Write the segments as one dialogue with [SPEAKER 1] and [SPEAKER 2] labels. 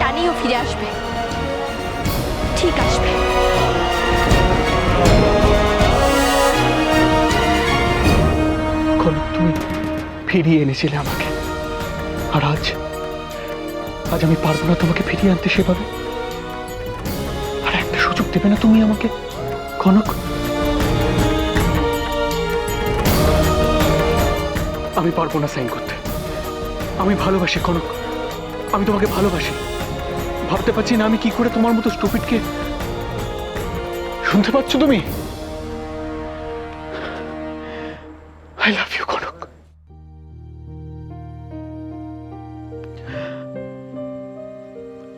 [SPEAKER 1] টানেই ও ফিরে আসবে। ঠিক আসবে।
[SPEAKER 2] তুমি ফিরিয়ে এনেছিলে আমাকে। আর আজ আজ আমি পারব না তোমাকে ফিরিয়ে আনতে সেভাবে। আর একটা সুযোগ দেবে না তুমি আমাকে, কনক? আমি পারব না সাইন করতে। আমি ভালোবাসি, কনক। আমি তোমাকে ভালোবাসি। ভাবতে পারছি না আমি কি করে তোমার মতো স্টুপিডকে শুনতে পাচ্ছ তুমি? I love you Kanak.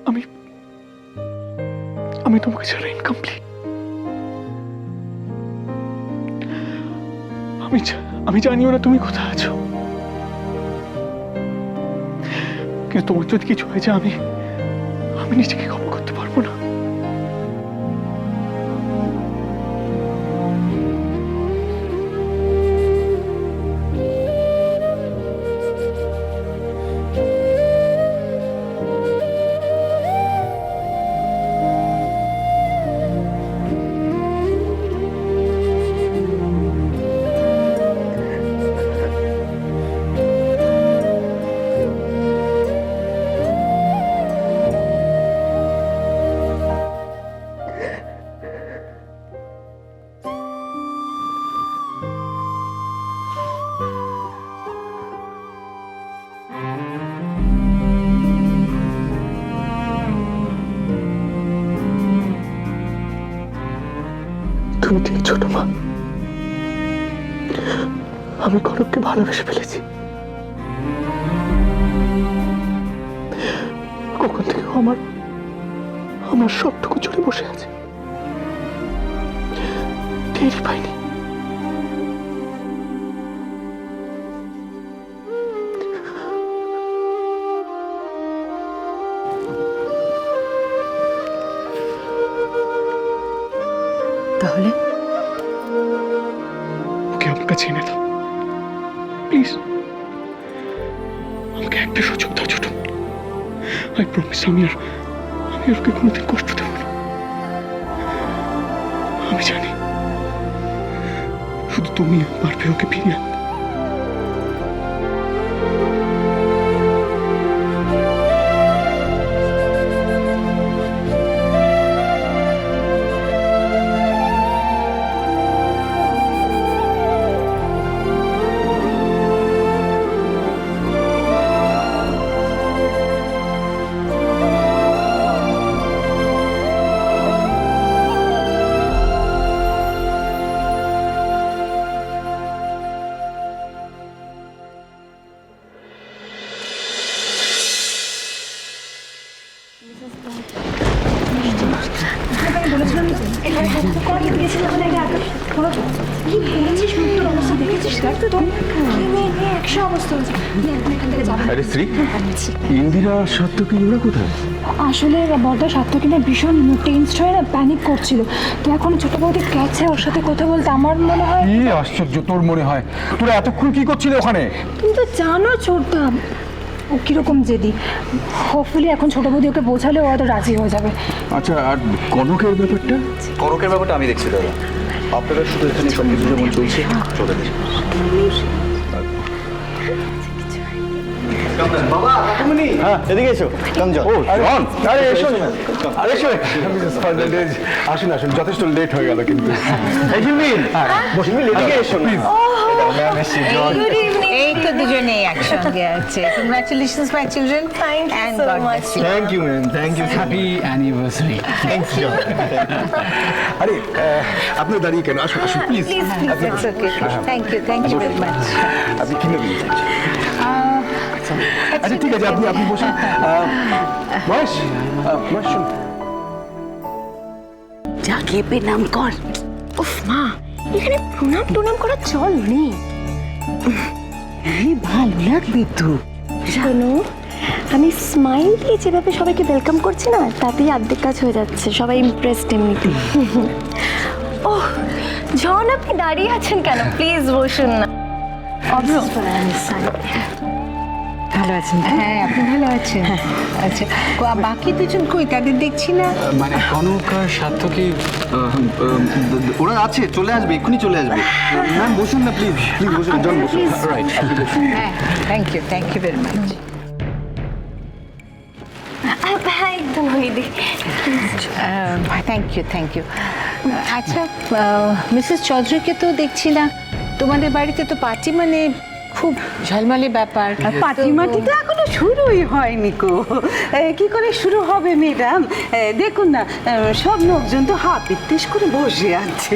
[SPEAKER 2] আমি আমি তোমাকে ছাড়া ইনকমপ্লিট আমি আমি জানিও না তুমি কোথায় আছো। কিন্তু তোমার যদি কিছু হয়ে যায় আমি আমি নিজেকে তুমি ছোট মা। আমি কনককে ভালোবেসে ফেলেছি। কখন থেকে আমার আমার সবটুকু জুড়ে বসে আছে। টেরই পাইনি। আই আমি আর আমি ওকে কোনোদিন কষ্ট দেব না। আমি জানি, শুধু তুমি পারবে ওকে ফিরিয়ে আনতে।
[SPEAKER 3] আরে শ্রী ইন্দিরা সত্যকে ওরা কোথায়?
[SPEAKER 4] আসলে বড়দা সাত্তকিনা ভীষণ টেন্সড হয়ে না প্যানিক করছিল। তো এখন ছোট বৌদি গেছে ওর সাথে কথা বলতে আমার মনে হয়
[SPEAKER 3] কি আশ্চর্য তোর মনে হয়? তোরা এতক্ষণ কি করছিলে ওখানে?
[SPEAKER 4] তুমি তো জানো ছোটদা ও কীরকম জেদি। হোপফুলি এখন ছোট বৌদি ওকে বোঝালে ও হয়তো রাজি হয়ে যাবে।
[SPEAKER 3] আচ্ছা আর কনকের ব্যাপারটা?
[SPEAKER 5] করকের ব্যাপারটা আমি দেখছি দাদা। আপনারা শুধু এখানে সব কিছু যেমন চলছে চলে কাকুমনি হ্যাঁ এদিকে এসো কাম যাও
[SPEAKER 3] ও জন আরে এসো। আরে এসো। আসুন আসুন যথেষ্ট লেট হয়ে গেল কিন্তু।
[SPEAKER 6] তো দুজনেই একসঙ্গে আছে। Congratulations my children thank you so much
[SPEAKER 5] thank you ma'am thank you
[SPEAKER 2] happy anniversary
[SPEAKER 5] thank you
[SPEAKER 3] আরে আপনি দাঁড়িয়ে কেন? আসুন আসুন please
[SPEAKER 6] please okay thank you thank you very much
[SPEAKER 3] আপনি কিনে দিন। আচ্ছা ঠিক আছে আপনি আপনি বসুন। আহ, মহেশ আহ, মহেশ শুন
[SPEAKER 7] যাকে প্রণাম কর। উফ মা এখানে প্রণাম টনাম করার চল নেই। ভালো লাগবে তো।
[SPEAKER 8] শোনো আমি স্মাইল দিয়ে যেভাবে সবাইকে ওয়েলকাম করছি না তাতেই অর্ধেক কাজ হয়ে যাচ্ছে। সবাই ইমপ্রেসড এমনিতে। ওহ জন আপনি দাঁড়িয়ে আছেন কেন? প্লিজ বসুন না।
[SPEAKER 7] হ্যাঁ
[SPEAKER 6] ভালো আছেন হ্যাঁ? আপনি ভালো আছেন? আচ্ছা বাকি দুজন কই? তাদের দেখছি না।
[SPEAKER 2] মানে কনক আর সার্থকী
[SPEAKER 5] ওরা আছে চলে আসবে এক্ষুনি চলে আসবে। ম্যাম বসুন না প্লিজ প্লিজ বসুন জন বসুন।
[SPEAKER 2] রাইট
[SPEAKER 6] হ্যাঁ thank you thank you very much
[SPEAKER 8] হ্যাঁ একদম দিদি
[SPEAKER 6] থ্যাংক ইউ থ্যাংক ইউ আচ্ছা মিসেস চৌধুরীকে তো দেখছি না। তোমাদের বাড়িতে তো পার্টি মানে খুব ঝলমলে ব্যাপার।
[SPEAKER 9] পাটিমাটি তো এখনও শুরুই হয়নি কো। কি করে শুরু হবে ম্যাডাম? দেখুন না এ, সব লোকজন তো হাত ইত্তেস করে বসে আছে।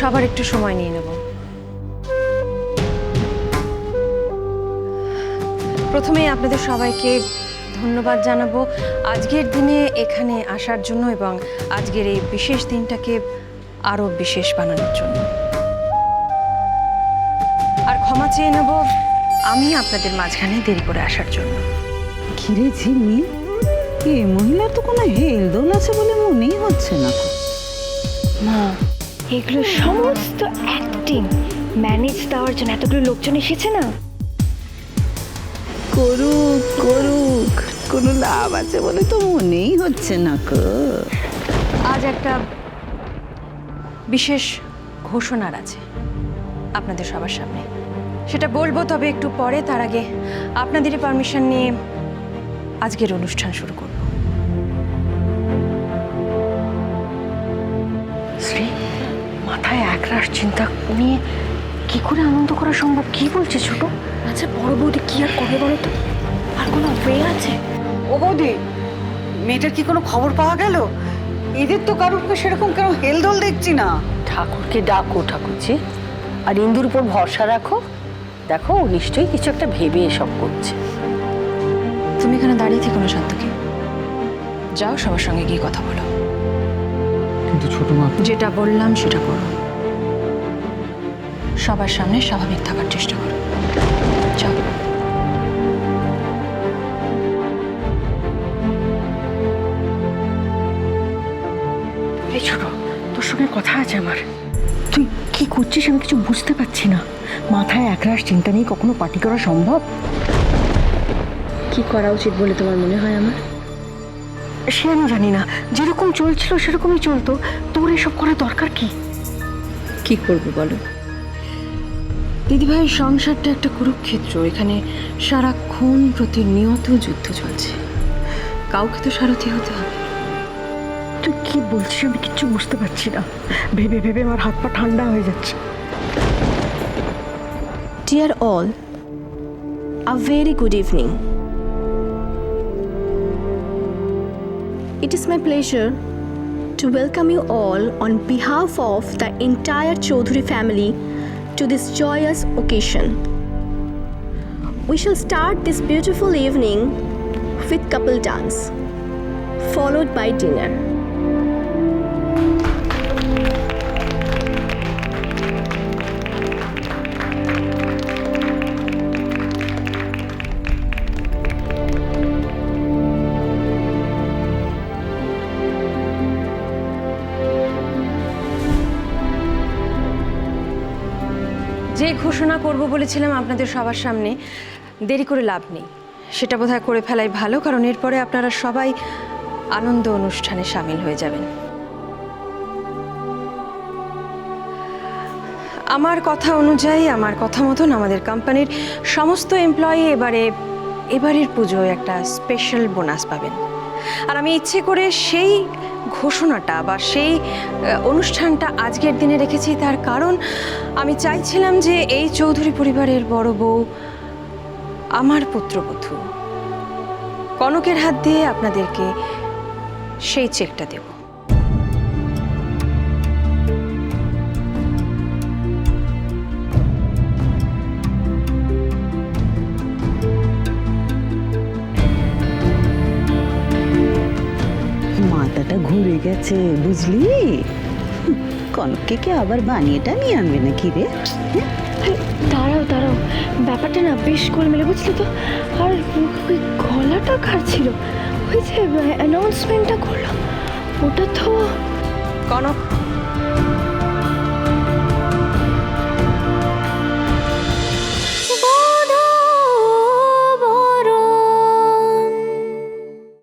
[SPEAKER 1] সবার একটু সময় নিয়ে নেব। প্রথমেই আপনাদের সবাইকে ধন্যবাদ জানাব। আজকের দিনে এখানে আসার জন্য এবং আজকের এই বিশেষ দিনটাকে আরও বিশেষ বানানোর জন্য। আর ক্ষমা চেয়ে নেব আমি আপনাদের মাঝখানে দেরি করে আসার জন্য।
[SPEAKER 9] ঘিরে ঝিমি এ মহিলার তো কোনো হেলদোল আছে বলে মনেই হচ্ছে না।
[SPEAKER 8] মা এগুলো সমস্ত অ্যাক্টিং ম্যানেজ দেওয়ার জন্য এতগুলো লোকজন এসেছে না?
[SPEAKER 9] করুক করুক। কোনো লাভ আছে বলে তো মনেই হচ্ছে না কো
[SPEAKER 1] আজ একটা বিশেষ ঘোষণার আছে আপনাদের সবার সামনে। সেটা বলব তবে একটু পরে তার আগে আপনাদেরই পারমিশন নিয়ে আজকের অনুষ্ঠান শুরু করব।
[SPEAKER 7] মাথায় একরাশ চিন্তা নিয়ে কি করে আনন্দ করা সম্ভব? কি বলছে ছোট? আচ্ছা বড় বৌদি কি আর করবে বলো তো? আর কোনো ওয়ে আছে?
[SPEAKER 9] ও বৌদি মেয়েটার কি কোনো খবর পাওয়া গেল? এদের তো কারোর সেরকম কেন হেলদোল দেখছি না।
[SPEAKER 7] ঠাকুরকে ডাকো ঠাকুরজি। আর ইন্দুর উপর ভরসা রাখো। দেখো ও নিশ্চয়ই কিছু একটা ভেবে এসব করছে।
[SPEAKER 1] তুমি এখানে দাঁড়িয়ে থেকো না শান্তকে। যাও সবার সঙ্গে গিয়ে কথা বলো।
[SPEAKER 2] কিন্তু ছোট মা
[SPEAKER 1] যেটা বললাম সেটা করো। সবার সামনে স্বাভাবিক থাকার চেষ্টা করো।
[SPEAKER 7] এই ছোট তোর সঙ্গে কথা আছে আমার। তুই কি করছিস আমি কিছু বুঝতে পারছি না। মাথায় একরাশ চিন্তা নিয়ে কখনো পার্টি করা সম্ভব? কি করা উচিত বলে তোমার মনে হয় আমার? সে আমি জানি না। যেরকম চলছিল সেরকমই চলতো। তোর এসব করার দরকার কি? কি করব বলো?
[SPEAKER 1] দিদিভাই সংসারটা একটা কুরুক্ষেত্র। এখানে সারাক্ষণ প্রতিনিয়ত যুদ্ধ চলছে। কাউকে তো সারথি হতে হবে।
[SPEAKER 7] তুই কি বলছিস? আমি কিচ্ছু বুঝতে পারছি না। ভেবে ভেবে আমার হাত পা ঠান্ডা হয়ে যাচ্ছে।
[SPEAKER 10] Dear all a very good evening it is my pleasure to welcome you all on behalf of the entire Chowdhury family to this joyous occasion. We shall start this beautiful evening with couple dance, followed by dinner.
[SPEAKER 1] যে ঘোষণা করব বলেছিলাম আপনাদের সবার সামনে, দেরি করে লাভ নেই। সেটা বোধহয় করে ফেলাই ভালো, কারণ এরপরে আপনারা সবাই আনন্দ অনুষ্ঠানে সামিল হয়ে যাবেন। আমার কথা অনুযায়ী, আমার কথা মতন আমাদের কোম্পানির সমস্ত এমপ্লয়ি এবারে, এবারের পুজোয় একটা স্পেশাল বোনাস পাবেন। আর আমি ইচ্ছে করে সেই ঘোষণাটা বা সেই অনুষ্ঠানটা আজকের দিনে রেখেছি। তার কারণ আমি চাইছিলাম যে এই চৌধুরী পরিবারের বড় বউ আমার পুত্রবধূ কনকের হাত দিয়ে আপনাদেরকে সেই চেকটা দেব।
[SPEAKER 9] গেছে বুঝলি? কনককে কে আবার বানিয়ে টানিয়ে আনবে নাকি রে?
[SPEAKER 8] দাঁড়াও দাঁড়াও। ব্যাপারটা না বেশ গোলমেলে বুঝলি তো? আর ওই গলাটা কার ছিল ওই যে অ্যানাউন্সমেন্টটা করল ওটা তো
[SPEAKER 1] কনক